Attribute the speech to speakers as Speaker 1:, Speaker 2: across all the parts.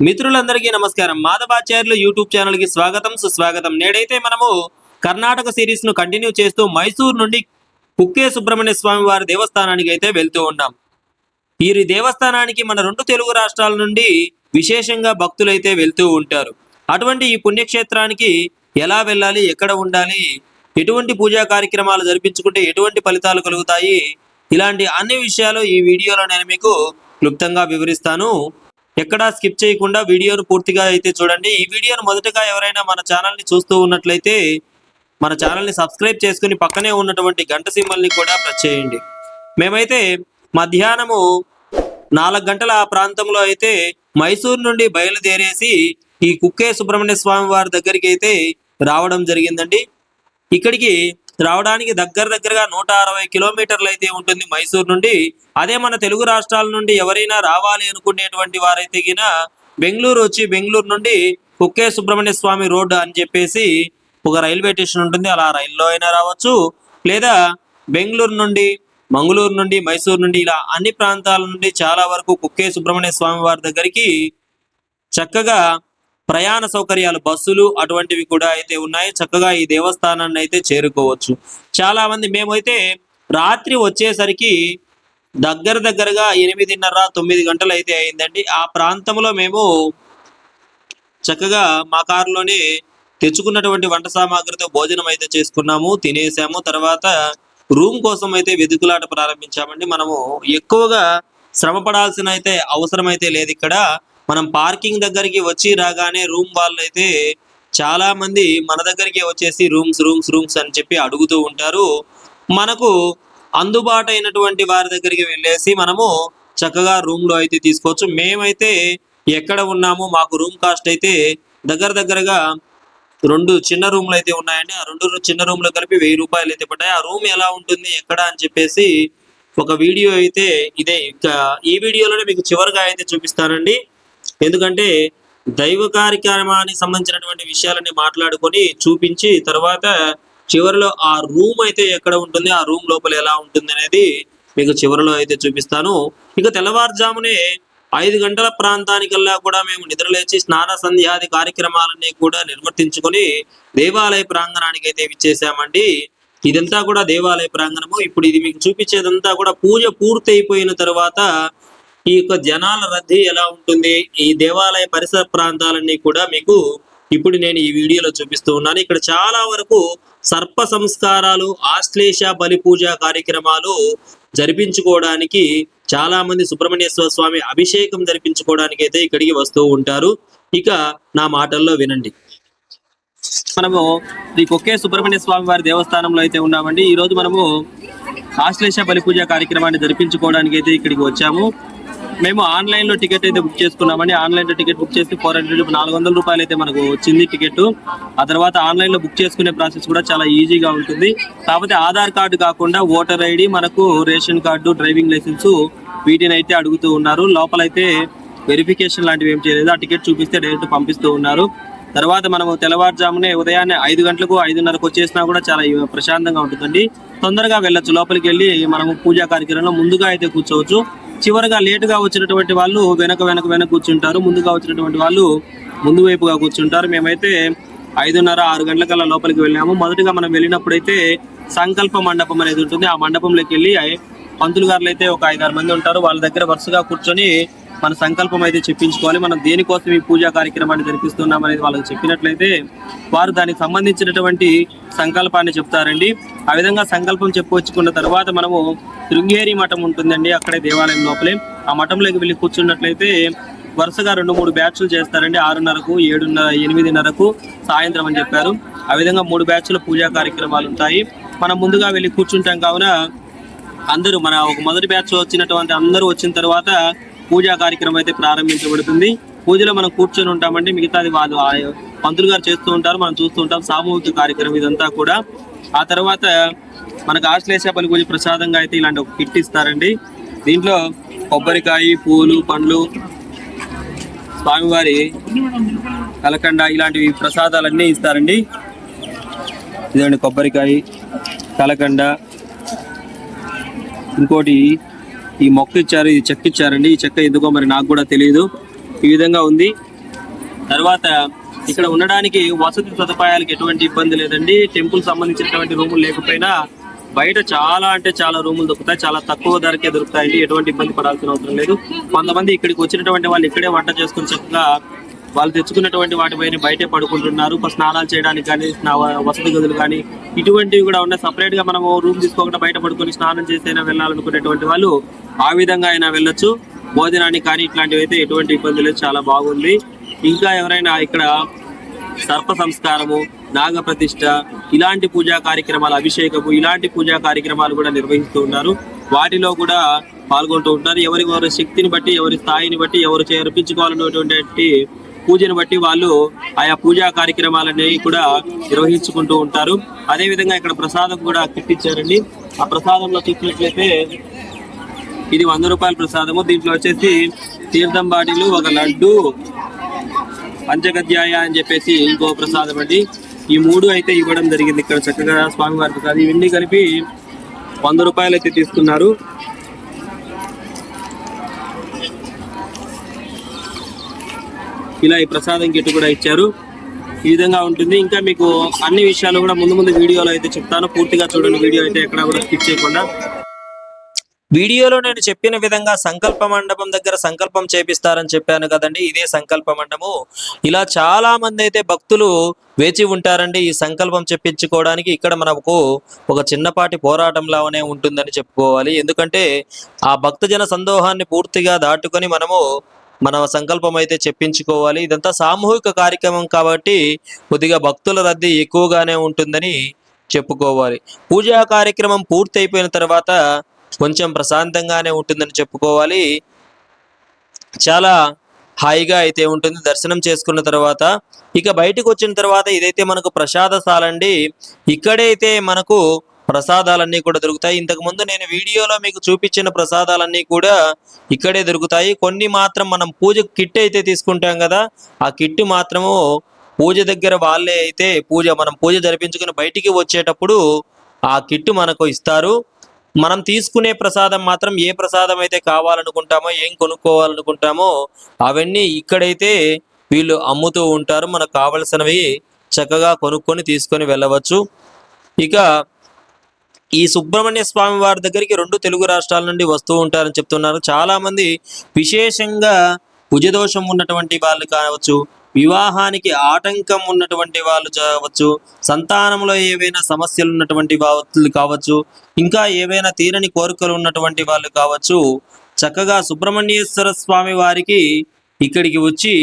Speaker 1: మిత్రులందరికీ నమస్కారం. మాధవాచార్యులు యూట్యూబ్ ఛానల్కి స్వాగతం సుస్వాగతం. నేడైతే మనము కర్ణాటక సిరీస్ను కంటిన్యూ చేస్తూ మైసూర్ నుండి కుక్కే సుబ్రహ్మణ్య స్వామి వారి దేవస్థానానికి అయితే వెళ్తూ ఉన్నాం. ఈ దేవస్థానానికి మన రెండు తెలుగు రాష్ట్రాల నుండి విశేషంగా భక్తులైతే వెళ్తూ ఉంటారు. అటువంటి ఈ పుణ్యక్షేత్రానికి ఎలా వెళ్ళాలి ఎక్కడ ఉండాలి ఎటువంటి పూజా కార్యక్రమాలు జరిపించుకుంటే ఎటువంటి ఫలితాలు కలుగుతాయి ఇలాంటి అన్ని విషయాలు ఈ వీడియోలో నేను మీకు క్లుప్తంగా వివరిస్తాను. ఎక్కడా స్కిప్ చేయకుండా వీడియోను పూర్తిగా అయితే చూడండి. ఈ వీడియోను మొదటగా ఎవరైనా మన ఛానల్ని చూస్తూ ఉన్నట్లయితే మన ఛానల్ని సబ్స్క్రైబ్ చేసుకుని పక్కనే ఉన్నటువంటి గంట సింబల్ని కూడా ప్రెస్ చేయండి. మేమైతే మధ్యాహ్నము నాలుగు గంటల ఆ ప్రాంతంలో అయితే మైసూరు నుండి బయలుదేరేసి ఈ కుక్కే సుబ్రహ్మణ్య స్వామి వారి దగ్గరికి అయితే రావడం జరిగిందండి. ఇక్కడికి రావడానికి దగ్గర దగ్గరగా నూట అరవై కిలోమీటర్లు అయితే ఉంటుంది మైసూర్ నుండి. అదే మన తెలుగు రాష్ట్రాల నుండి ఎవరైనా రావాలి అనుకునేటువంటి వారైతే గిన బెంగళూరు వచ్చి బెంగళూరు నుండి కుక్కే సుబ్రహ్మణ్య స్వామి రోడ్ అని చెప్పేసి ఒక రైల్వే స్టేషన్ ఉంటుంది. అలా రైల్లో అయినా రావచ్చు. లేదా బెంగళూరు నుండి మంగళూరు నుండి మైసూర్ నుండి ఇలా అన్ని ప్రాంతాల నుండి చాలా వరకు కుక్కే సుబ్రహ్మణ్య స్వామి వారి దగ్గరికి చక్కగా ప్రయాణ సౌకర్యాలు బస్సులు అటువంటివి కూడా అయితే ఉన్నాయి. చక్కగా ఈ దేవస్థానాన్ని అయితే చేరుకోవచ్చు. చాలా మంది మేమైతే రాత్రి వచ్చేసరికి దగ్గర దగ్గరగా ఎనిమిదిన్నర తొమ్మిది గంటలు అయితే అయిందండి. ఆ ప్రాంతంలో మేము చక్కగా మా కారులోనే తెచ్చుకున్నటువంటి వంట సామాగ్రితో భోజనం అయితే చేసుకున్నాము తినేసాము. తర్వాత రూమ్ కోసం అయితే వెతుకులాట ప్రారంభించామండి. మనము ఎక్కువగా శ్రమ పడాల్సిన అయితే అవసరం అయితే లేదు ఇక్కడ. మనం పార్కింగ్ దగ్గరికి వచ్చి రాగానే రూమ్ వాళ్ళు అయితే చాలా మంది మన దగ్గరికి వచ్చేసి రూమ్స్ రూమ్స్ రూమ్స్ అని చెప్పి అడుగుతూ ఉంటారు. మనకు అందుబాటు అయినటువంటి వారి దగ్గరికి వెళ్ళేసి మనము చక్కగా రూమ్లో అయితే తీసుకోవచ్చు. మేమైతే ఎక్కడ ఉన్నామో మాకు రూమ్ కాస్ట్ అయితే దగ్గర దగ్గరగా రెండు చిన్న రూమ్లు అయితే ఉన్నాయండి. ఆ రెండు చిన్న రూమ్లు కలిపి వెయ్యి రూపాయలు అయితే పడ్డాయి. ఆ రూమ్ ఎలా ఉంటుంది ఎక్కడ అని చెప్పేసి ఒక వీడియో అయితే ఇదే ఇంకా ఈ వీడియోలోనే మీకు చివరిగా అయితే చూపిస్తానండి. ఎందుకంటే దైవ కార్యక్రమానికి సంబంధించినటువంటి విషయాలన్నీ మాట్లాడుకొని చూపించి తర్వాత చివరిలో ఆ రూమ్ అయితే ఎక్కడ ఉంటుంది ఆ రూమ్ లోపల ఎలా ఉంటుంది అనేది మీకు చివరిలో అయితే చూపిస్తాను. ఇక తెల్లవారుజామునే ఐదు గంటల ప్రాంతానికల్లా కూడా మేము నిద్రలేచి స్నాన సంధ్యాది కార్యక్రమాలన్నీ కూడా నిర్వర్తించుకొని దేవాలయ ప్రాంగణానికి అయితే ఇచ్చేసామండి ఇదంతా కూడా దేవాలయ ప్రాంగణము. ఇప్పుడు ఇది మీకు చూపించేదంతా కూడా పూజ పూర్తి అయిపోయిన తర్వాత ఈ యొక్క జనాల రద్దీ ఎలా ఉంటుంది? ఈ దేవాలయ పరిసర ప్రాంతాలన్నీ కూడా మీకు ఇప్పుడు నేను ఈ వీడియోలో చూపిస్తూ ఉన్నాను. ఇక్కడ చాలా వరకు సర్ప సంస్కారాలు ఆశ్లేష బలి పూజ కార్యక్రమాలు జరిపించుకోవడానికి చాలా మంది సుబ్రహ్మణ్యేశ్వర స్వామి అభిషేకం జరిపించుకోవడానికి అయితే ఇక్కడికి వస్తూ ఉంటారు. ఇక నా మాటల్లో వినండి. మనము ఈ కొక్కే సుబ్రహ్మణ్య స్వామి వారి దేవస్థానంలో అయితే ఉన్నామండి. ఈ రోజు మనము ఆశ్లేష బలి పూజ కార్యక్రమాన్ని జరిపించుకోవడానికి అయితే ఇక్కడికి వచ్చాము. మేము ఆన్లైన్లో టికెట్ అయితే బుక్ చేసుకున్నామండి. ఆన్లైన్లో టికెట్ బుక్ చేసి ఫోర్ హండ్రెడ్ నాలుగు వందల రూపాయలు అయితే మనకు వచ్చింది టికెట్. ఆ తర్వాత ఆన్లైన్లో బుక్ చేసుకునే ప్రాసెస్ కూడా చాలా ఈజీగా ఉంటుంది. కాకపోతే ఆధార్ కార్డు కాకుండా ఓటర్ ఐడి మనకు రేషన్ కార్డు డ్రైవింగ్ లైసెన్స్ వీటిని అయితే అడుగుతూ ఉన్నారు. లోపలైతే వెరిఫికేషన్ లాంటివి ఏం చేయలేదు. ఆ టికెట్ చూపిస్తే డైరెక్ట్ పంపిస్తూ ఉన్నారు. తర్వాత మనము తెల్లవారుజామునే ఉదయాన్నే ఐదు గంటలకు ఐదున్నరకు వచ్చేసినా కూడా చాలా ప్రశాంతంగా ఉంటుందండి. తొందరగా వెళ్ళొచ్చు. లోపలికి వెళ్ళి మనము పూజా కార్యక్రమంలో ముందుగా అయితే కూర్చోవచ్చు. చివరిగా లేటుగా వచ్చినటువంటి వాళ్ళు వెనక వెనక వెనక కూర్చుంటారు ముందుగా వచ్చినటువంటి వాళ్ళు ముందు వైపుగా కూర్చుంటారు. మేమైతే ఐదున్నర ఆరు గంటలకల్లా లోపలికి వెళ్ళాము. మొదటగా మనం వెళ్ళినప్పుడైతే సంకల్ప మండపం అనేది ఉంటుంది. ఆ మండపంలోకి వెళ్ళి పంతులు గారులు అయితే ఒక ఐదారు మంది ఉంటారు. వాళ్ళ దగ్గర వరుసగా కూర్చొని మన సంకల్పం అయితే చెప్పించుకోవాలి. మనం దేనికోసం ఈ పూజా కార్యక్రమాన్ని జరిపిస్తున్నాం అనేది వాళ్ళకి చెప్పినట్లయితే వారు దానికి సంబంధించినటువంటి సంకల్పాన్ని చెప్తారండి. ఆ విధంగా సంకల్పం చెప్పుకొచ్చుకున్న తర్వాత మనము శృంగేరి మఠం ఉంటుందండి అక్కడే దేవాలయం లోపలే. ఆ మఠంలోకి వెళ్ళి కూర్చున్నట్లయితే వరుసగా రెండు మూడు బ్యాచ్లు చేస్తారండి. ఆరున్నరకు ఏడున్నర ఎనిమిదిన్నరకు సాయంత్రం అని చెప్పారు. ఆ విధంగా మూడు బ్యాచ్ల పూజా కార్యక్రమాలు ఉంటాయి. మనం ముందుగా వెళ్ళి కూర్చుంటాం కావున అందరూ మన ఒక మొదటి బ్యాచ్ వచ్చినటువంటి అందరూ వచ్చిన తర్వాత పూజా కార్యక్రమం అయితే ప్రారంభించబడుతుంది. పూజలో మనం కూర్చొని ఉంటామండి. మిగతాది వాళ్ళు ఆ పంతులు గారు చేస్తూ ఉంటారు. మనం చూస్తూ ఉంటాం. సామూహిక కార్యక్రమం ఇదంతా కూడా. ఆ తర్వాత మనకు ఆశ్లేష పలి పూజ ప్రసాదంగా అయితే ఇలాంటి ఒక కిట్ ఇస్తారండి. దీంట్లో కొబ్బరికాయ పూలు పండ్లు స్వామివారి కలకండ ఇలాంటివి ప్రసాదాలన్నీ ఇస్తారండి. ఇదండి కొబ్బరికాయ కలకండ. ఇంకోటి ఈ మొక్క ఇచ్చారు ఇది చెక్క ఇచ్చారండి ఈ చెక్క ఎందుకో మరి నాకు కూడా తెలియదు. ఈ విధంగా ఉంది. తర్వాత ఇక్కడ ఉండడానికి వసతి సదుపాయాలకు ఎటువంటి ఇబ్బంది లేదండి. టెంపుల్ సంబంధించినటువంటి రూములు లేకపోయినా బయట చాలా అంటే చాలా రూములు దొరుకుతాయి. చాలా తక్కువ ధరకే దొరుకుతాయండి. ఎటువంటి ఇబ్బంది పడాల్సిన అవసరం లేదు. కొంతమంది ఇక్కడికి వచ్చినటువంటి వాళ్ళు ఇక్కడే వంట చేసుకుని చక్కగా వాళ్ళు తెచ్చుకున్నటువంటి వాటిపైన బయటే పడుకుంటున్నారు. ఒక స్నానాలు చేయడానికి కానీ వసతి గదులు కానీ ఇటువంటివి కూడా ఉన్నాయి. సపరేట్గా మనము రూమ్ తీసుకోకుండా బయట పడుకొని స్నానం చేసైనా వెళ్ళాలనుకునేటువంటి వాళ్ళు ఆ విధంగా అయినా వెళ్ళొచ్చు. భోజనానికి కానీ ఇట్లాంటివి అయితే ఎటువంటి ఇబ్బంది లేదు. చాలా బాగుంది. ఇంకా ఎవరైనా ఇక్కడ సర్ప సంస్కారము నాగ ప్రతిష్ట ఇలాంటి పూజా కార్యక్రమాలు అభిషేకము ఇలాంటి పూజా కార్యక్రమాలు కూడా నిర్వహిస్తూ ఉన్నారు. వాటిలో కూడా పాల్గొంటూ ఉంటారు. ఎవరి వారి శక్తిని బట్టి ఎవరి స్థాయిని బట్టి ఎవరు చేర్పించుకోవాలనేటువంటి పూజను బట్టి వాళ్ళు ఆయా పూజా కార్యక్రమాలనేవి కూడా నిర్వహించుకుంటూ ఉంటారు. అదే విధంగా ఇక్కడ ప్రసాదం కూడా కిట్టించారండి ఆ ప్రసాదంలో చూసినట్లయితే ఇది వంద రూపాయల ప్రసాదము. దీంట్లో వచ్చేసి తీర్థం బాటిలు ఒక లడ్డు పంచగద్యాయ అని చెప్పేసి ఇంకో ప్రసాదం అండి. ఈ మూడు అయితే ఇవ్వడం జరిగింది ఇక్కడ చక్కగా స్వామివారి ప్రసాదం. ఇవన్నీ కలిపి వంద రూపాయలు అయితే తీసుకున్నారు. ఇలా ఈ ప్రసాదం కిట్ కూడా ఇచ్చారు. ఈ విధంగా ఉంటుంది. ఇంకా మీకు అన్ని విషయాలు కూడా ముందు ముందు వీడియోలో అయితే చెప్తాను. పూర్తిగా చూడండి. వీడియో అయితే ఎక్కడ కూడా స్కిప్ చేయకుండా. వీడియోలో నేను చెప్పిన విధంగా సంకల్ప మండపం దగ్గర సంకల్పం చేపిస్తారని చెప్పాను కదండి. ఇదే సంకల్ప మండపము ఇలా చాలా మంది అయితే భక్తులు వేచి ఉంటారండి ఈ సంకల్పం చెప్పించుకోవడానికి. ఇక్కడ మనకు ఒక చిన్నపాటి పోరాటంలానే ఉంటుందని చెప్పుకోవాలి. ఎందుకంటే ఆ భక్తజన సందోహాన్ని పూర్తిగా దాటుకొని మనము మన సంకల్పం అయితే చెప్పించుకోవాలి. ఇదంతా సామూహిక కార్యక్రమం కాబట్టి కొద్దిగా భక్తుల రద్దీ ఎక్కువగానే ఉంటుందని చెప్పుకోవాలి. పూజా కార్యక్రమం పూర్తి అయిపోయిన తర్వాత కొంచెం ప్రశాంతంగానే ఉంటుందని చెప్పుకోవాలి. చాలా హాయిగా అయితే ఉంటుంది. దర్శనం చేసుకున్న తర్వాత ఇక బయటకు వచ్చిన తర్వాత ఇదైతే మనకు ప్రసాద అండి. ఇక్కడైతే మనకు ప్రసాదాలన్నీ కూడా దొరుకుతాయి. ఇంతకుముందు నేను వీడియోలో మీకు చూపించిన ప్రసాదాలన్నీ కూడా ఇక్కడే దొరుకుతాయి. కొన్ని మాత్రం మనం పూజ కిట్ అయితే తీసుకుంటాం కదా ఆ కిట్ మాత్రము పూజ దగ్గర వాళ్ళే అయితే పూజ మనం పూజ జరిపించుకుని బయటికి వచ్చేటప్పుడు ఆ కిట్ మనకు ఇస్తారు. మనం తీసుకునే ప్రసాదం మాత్రం ఏ ప్రసాదం అయితే కావాలనుకుంటామో ఏం కొనుక్కోవాలనుకుంటామో అవన్నీ ఇక్కడైతే వీళ్ళు అమ్ముతూ ఉంటారు. మనకు కావలసినవి చక్కగా కొనుక్కొని తీసుకొని వెళ్ళవచ్చు. ఇక ఈ సుబ్రహ్మణ్య స్వామి వారి దగ్గరికి రెండు తెలుగు రాష్ట్రాల నుండి వస్తూ ఉంటారని చెప్తున్నారు. చాలా మంది విశేషంగా భుజదోషం ఉన్నటువంటి వాళ్ళు కావచ్చు వివాహానికి ఆటంకం ఉన్నటువంటి వాళ్ళు కావచ్చు సంతానంలో ఏవైనా సమస్యలు ఉన్నటువంటి వాళ్ళు కావచ్చు ఇంకా ఏవైనా తీరని కోరికలు ఉన్నటువంటి వాళ్ళు కావచ్చు చక్కగా సుబ్రహ్మణ్యేశ్వర స్వామి వారికి ఇక్కడికి వచ్చి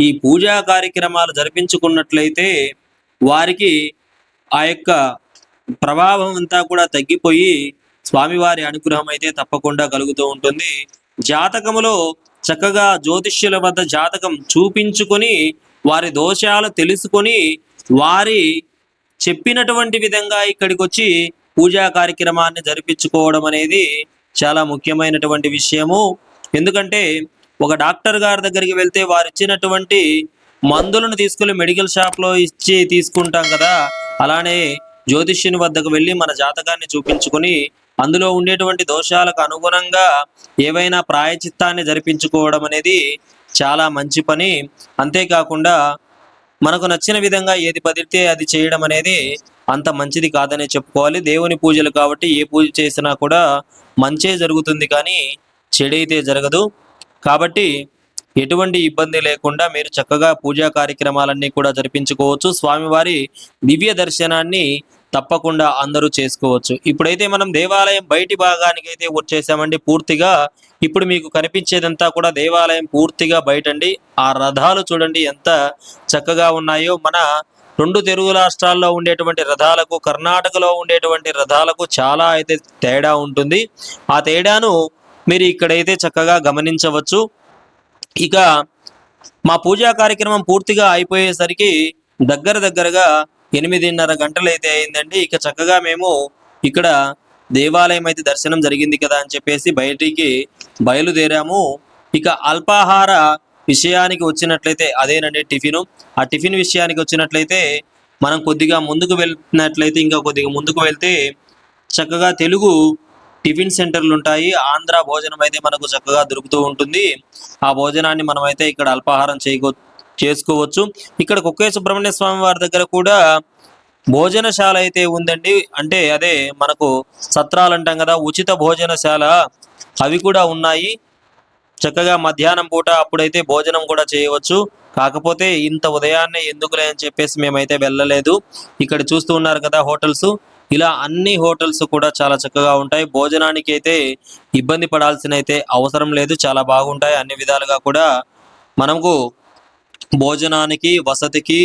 Speaker 1: ఈ పూజా కార్యక్రమాలు జరిపించుకున్నట్లయితే వారికి ఆ యొక్క ప్రభావం అంతా కూడా తగ్గిపోయి స్వామివారి అనుగ్రహం అయితే తప్పకుండా కలుగుతూ ఉంటుంది. జాతకములో చక్కగా జ్యోతిష్యుల వద్ద జాతకం చూపించుకొని వారి దోషాలు తెలుసుకొని వారి చెప్పినటువంటి విధంగా ఇక్కడికి వచ్చి పూజా కార్యక్రమాన్ని జరిపించుకోవడం అనేది చాలా ముఖ్యమైనటువంటి విషయము. ఎందుకంటే ఒక డాక్టర్ గారి దగ్గరికి వెళ్తే వారు ఇచ్చినటువంటి మందులను తీసుకెళ్ళి మెడికల్ షాప్లో ఇచ్చి తీసుకుంటాం కదా అలానే జ్యోతిష్యుని వద్దకు వెళ్ళి మన జాతకాన్ని చూపించుకొని అందులో ఉండేటువంటి దోషాలకు అనుగుణంగా ఏవైనా ప్రాయచిత్తాన్ని జరిపించుకోవడం అనేది చాలా మంచి పని. అంతేకాకుండా మనకు నచ్చిన విధంగా ఏది పదిరితే అది చేయడం అనేది అంత మంచిది కాదనే చెప్పుకోవాలి. దేవుని పూజలు కాబట్టి ఏ పూజ చేసినా కూడా మంచే జరుగుతుంది కానీ చెడైతే జరగదు. కాబట్టి ఎటువంటి ఇబ్బంది లేకుండా మీరు చక్కగా పూజా కార్యక్రమాలన్నీ కూడా జరిపించుకోవచ్చు. స్వామివారి దివ్య దర్శనాన్ని తప్పకుండా అందరూ చేసుకోవచ్చు. ఇప్పుడైతే మనం దేవాలయం బయటి భాగానికి అయితే వచ్చేసామండి పూర్తిగా. ఇప్పుడు మీకు కనిపించేదంతా కూడా దేవాలయం పూర్తిగా బయటండి. ఆ రథాలు చూడండి ఎంత చక్కగా ఉన్నాయో. మన రెండు తెలుగు రాష్ట్రాల్లో ఉండేటువంటి రథాలకు కర్ణాటకలో ఉండేటువంటి రథాలకు చాలా అయితే తేడా ఉంటుంది. ఆ తేడాను మీరు ఇక్కడైతే చక్కగా గమనించవచ్చు. ఇక మా పూజా కార్యక్రమం పూర్తిగా అయిపోయేసరికి దగ్గర దగ్గరగా ఎనిమిదిన్నర గంటలు అయితే అయిందండి. ఇక చక్కగా మేము ఇక్కడ దేవాలయం అయితే దర్శనం జరిగింది కదా అని చెప్పేసి బయటికి బయలుదేరాము. ఇక అల్పాహార విషయానికి వచ్చినట్లయితే అదేనండి టిఫిన్. ఆ టిఫిన్ విషయానికి వచ్చినట్లయితే మనం కొద్దిగా ముందుకు వెళ్తున్నట్లయితే ఇంకా కొద్దిగా ముందుకు వెళ్తే చక్కగా తెలుగు టిఫిన్ సెంటర్లు ఉంటాయి. ఆంధ్ర భోజనం అయితే మనకు చక్కగా దొరుకుతూ ఉంటుంది. ఆ భోజనాన్ని మనం అయితే ఇక్కడ అల్పాహారం చేయకో చేసుకోవచ్చు. ఇక్కడ కుక్కే సుబ్రహ్మణ్య స్వామి వారి దగ్గర కూడా భోజనశాల అయితే ఉందండి. అంటే అదే మనకు సత్రాలు అంటాం కదా ఉచిత భోజనశాల అవి కూడా ఉన్నాయి. చక్కగా మధ్యాహ్నం పూట అప్పుడైతే భోజనం కూడా చేయవచ్చు. కాకపోతే ఇంత ఉదయాన్నే ఎందుకులే అని చెప్పేసి మేమైతే వెళ్ళలేదు. ఇక్కడ చూస్తూ ఉన్నారు కదా హోటల్స్. ఇలా అన్ని హోటల్స్ కూడా చాలా చక్కగా ఉంటాయి. భోజనానికి అయితే ఇబ్బంది పడాల్సిన అయితే అవసరం లేదు. చాలా బాగుంటాయి. అన్ని విధాలుగా కూడా మనకు భోజనానికి వసతికి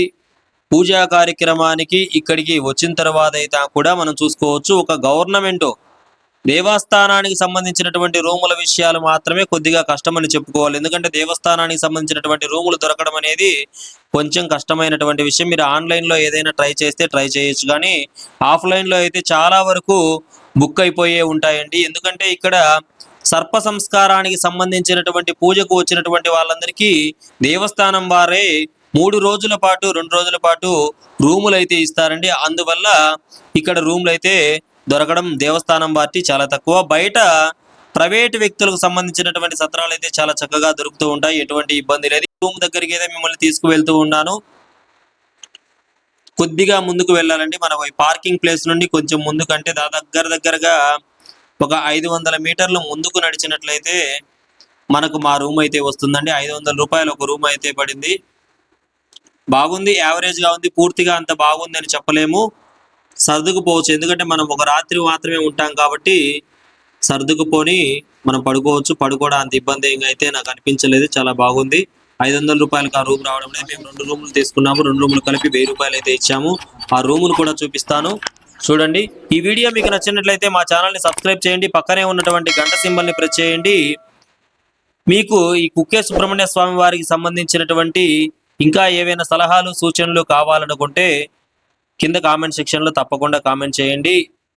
Speaker 1: పూజా కార్యక్రమానికి ఇక్కడికి వచ్చిన తర్వాత అయితే కూడా మనం చూసుకోవచ్చు ఒక గవర్నమెంట్ దేవస్థానానికి సంబంధించినటువంటి రూముల విషయాలు మాత్రమే కొద్దిగా కష్టమని చెప్పుకోవాలి. ఎందుకంటే దేవస్థానానికి సంబంధించినటువంటి రూములు దొరకడం అనేది కొంచెం కష్టమైనటువంటి విషయం. మీరు ఆన్లైన్లో ఏదైనా ట్రై చేస్తే ట్రై చేయొచ్చు. కానీ ఆఫ్లైన్లో అయితే చాలా వరకు బుక్ అయిపోయే ఉంటాయండి. ఎందుకంటే ఇక్కడ సర్ప సంస్కారానికి సంబంధించినటువంటి పూజకు వచ్చినటువంటి వాళ్ళందరికీ దేవస్థానం వారే మూడు రోజుల పాటు రెండు రోజుల పాటు రూములు అయితే ఇస్తారండి. అందువల్ల ఇక్కడ రూములు అయితే దొరకడం దేవస్థానం వాటి చాలా తక్కువ. బయట ప్రైవేట్ వ్యక్తులకు సంబంధించినటువంటి సత్రాలు అయితే చాలా చక్కగా దొరుకుతూ ఉంటాయి. ఎటువంటి ఇబ్బంది లేదు. రూమ్ దగ్గరికి అయితే మిమ్మల్ని తీసుకువెళ్తూ ఉన్నాను. కొద్దిగా ముందుకు వెళ్ళాలండి. మన పార్కింగ్ ప్లేస్ నుండి కొంచెం ముందుకంటే దా దగ్గర దగ్గరగా ఒక ఐదు వందల మీటర్లు ముందుకు నడిచినట్లయితే మనకు మా రూమ్ అయితే వస్తుందండి. ఐదు వందల రూపాయలు ఒక రూమ్ అయితే పడింది. బాగుంది యావరేజ్గా ఉంది పూర్తిగా అంత బాగుంది అని చెప్పలేము. సర్దుకుపోవచ్చు ఎందుకంటే మనం ఒక రాత్రి మాత్రమే ఉంటాం కాబట్టి సర్దుకుపోని మనం పడుకోవచ్చు. పడుకోవడం అంత ఇబ్బంది ఏం అయితే నాకు అనిపించలేదు. చాలా బాగుంది. ఐదు వందల రూపాయలకు ఆ రూమ్ రావడం మేము రెండు రూములు తీసుకున్నాము. రెండు రూములు కలిపి వెయ్యి రూపాయలు అయితే ఇచ్చాము. ఆ రూమును కూడా చూపిస్తాను. చూడండి. ఈ వీడియో మీకు నచ్చినట్లయితే మా ఛానల్ని సబ్స్క్రైబ్ చేయండి. పక్కనే ఉన్నటువంటి గంట సింబల్ని ప్రెస్ చేయండి. మీకు ఈ కుక్కే సుబ్రహ్మణ్య స్వామి వారికి సంబంధించినటువంటి ఇంకా ఏవైనా సలహాలు సూచనలు కావాలనుకుంటే కింద కామెంట్ సెక్షన్లో తప్పకుండా కామెంట్ చేయండి.